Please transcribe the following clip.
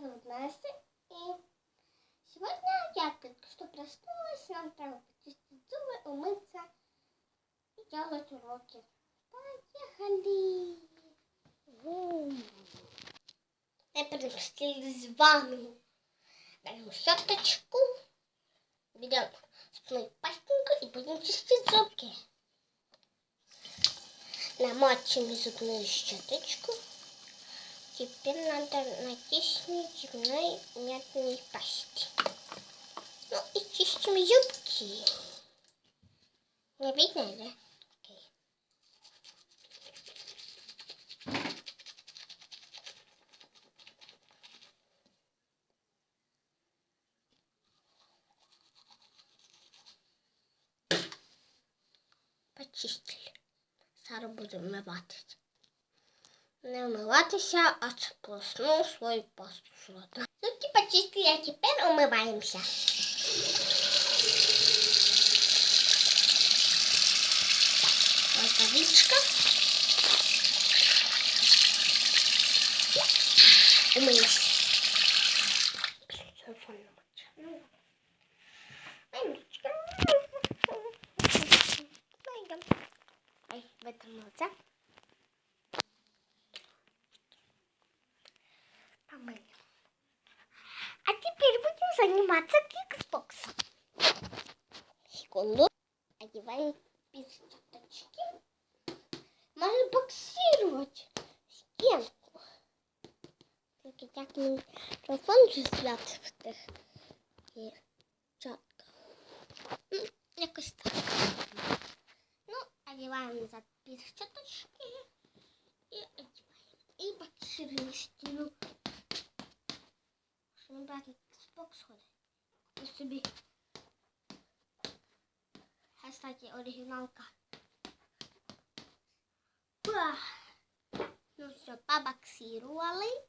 зовут Настя. И сегодня я только что проснулась. Нам треба почистить зубы, умыться и делать уроки. Поехали! Тепер встали з вами. Берем щеточку, берем спной пастинку и будем чистить зубки. Намочим зубную щеточку. Теперь надо натиснуть зубной мятной пасти. Ну и чистим зубки. Не видно, да? Почистили. Зараз будемо вмиватися. Не вмиватися, а сполосну свою пасту з рота. Зубки почистили, а тепер умиваємося. Водичка. Умилися. Намочу. Мамочка. Найдем. Ай, вытянулся. Помыли. А теперь будем заниматься киксбоксом. Секунду. Одеваем перчаточки. Можно боксировать стенку. Только так микрофон же зв'язати. І чітко. Ну, якось так. Ну, одеваем назад перчаточки и одеваем. И боксируем стену. Що не брати Xbox ходить. Купи собі. А, кстати, оригиналка. Уа. Ну все, побоксировали.